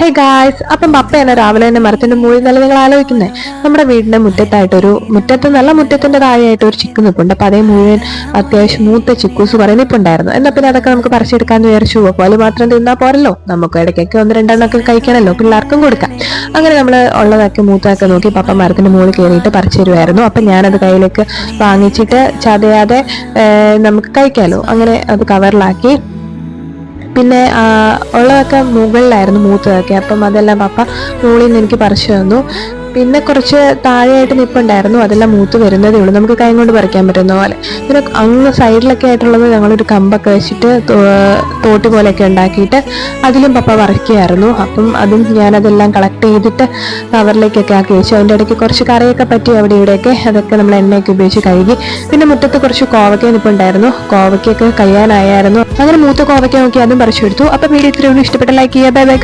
Hey guys അപ്പം പപ്പയാണ് രാവിലെ തന്നെ മരത്തിന്റെ മുകളിൽ നല്ല നിങ്ങൾ ആലോചിക്കുന്നത് നമ്മുടെ വീടിന്റെ മുറ്റത്തായിട്ടൊരു മുറ്റത്ത് നല്ല മുറ്റത്തിന്റെ താഴെയായിട്ട് ഒരു ചിക്കു നിൽപ്പുണ്ട് അപ്പൊ അതേ മുഴുവൻ അത്യാവശ്യം മൂത്ത ചിക്കൂസ് കുറെ നിൽപ്പുണ്ടായിരുന്നു എന്നാ പിന്നെ അതൊക്കെ നമുക്ക് പറിച്ചെടുക്കാന്ന് വിചാരിച്ചു. പോലെ മാത്രം തിന്നാ പോരല്ലോ. നമുക്ക് ഇടയ്ക്കൊക്കെ ഒന്ന് രണ്ടെണ്ണമൊക്കെ കഴിക്കണമല്ലോ പിള്ളേർക്കും കൊടുക്കാം. അങ്ങനെ നമ്മൾ ഉള്ളതൊക്കെ മൂത്തൊക്കെ നോക്കി പപ്പ മരത്തിന്റെ മുകളിൽ കയറിയിട്ട് പറിച്ചു തരുമായിരുന്നു അപ്പൊ ഞാനത് കയ്യിലേക്ക് വാങ്ങിച്ചിട്ട് ചതയാതെ നമുക്ക് കഴിക്കാമല്ലോ അങ്ങനെ അത് കവറിലാക്കി പിന്നെ ഉള്ളതൊക്കെ മുകളിലായിരുന്നു മൂത്തതൊക്കെ. അപ്പം അതെല്ലാം പപ്പ മുകളിൽ നിന്ന് എനിക്ക് പറിച്ചു തന്നു. പിന്നെ കുറച്ച് താഴെയായിട്ട് നിൽപ്പുണ്ടായിരുന്നു അതെല്ലാം മൂത്ത് വരുന്നതേ ഉള്ളൂ. നമുക്ക് കൈ കൊണ്ട് പറിക്കാൻ പറ്റുന്ന പോലെ. പിന്നെ അങ്ങ് സൈഡിലൊക്കെ ആയിട്ടുള്ളത് ഞങ്ങളൊരു കമ്പൊക്കെ വെച്ചിട്ട് തോട്ടി പോലെയൊക്കെ ഉണ്ടാക്കിയിട്ട് അതിലും പപ്പ പറിക്കുമായിരുന്നു അപ്പം അതും ഞാനതെല്ലാം കളക്ട് ചെയ്തിട്ട് കവറിലേക്കൊക്കെ ആക്കി വെച്ചു. അതിന്റെ ഇടയ്ക്ക് കുറച്ച് കറിയൊക്കെ പറ്റി അവിടെ ഇവിടെയൊക്കെ. അതൊക്കെ നമ്മൾ എണ്ണയൊക്കെ ഉപയോഗിച്ച് കഴുകി. പിന്നെ മുറ്റത്ത് കുറച്ച് കോവയ്ക്ക നിൽപ്പുണ്ടായിരുന്നു കോവയ്ക്കൊക്കെ കഴിയാനായിരുന്നു അങ്ങനെ മൂത്ത കോവയ്ക്ക നോക്കി അതും പറിച്ചെടുത്തു അപ്പം വീഡിയോ ഇത്രയും ഇഷ്ടപ്പെട്ട ലൈക്ക് ചെയ്യുക. Bye bye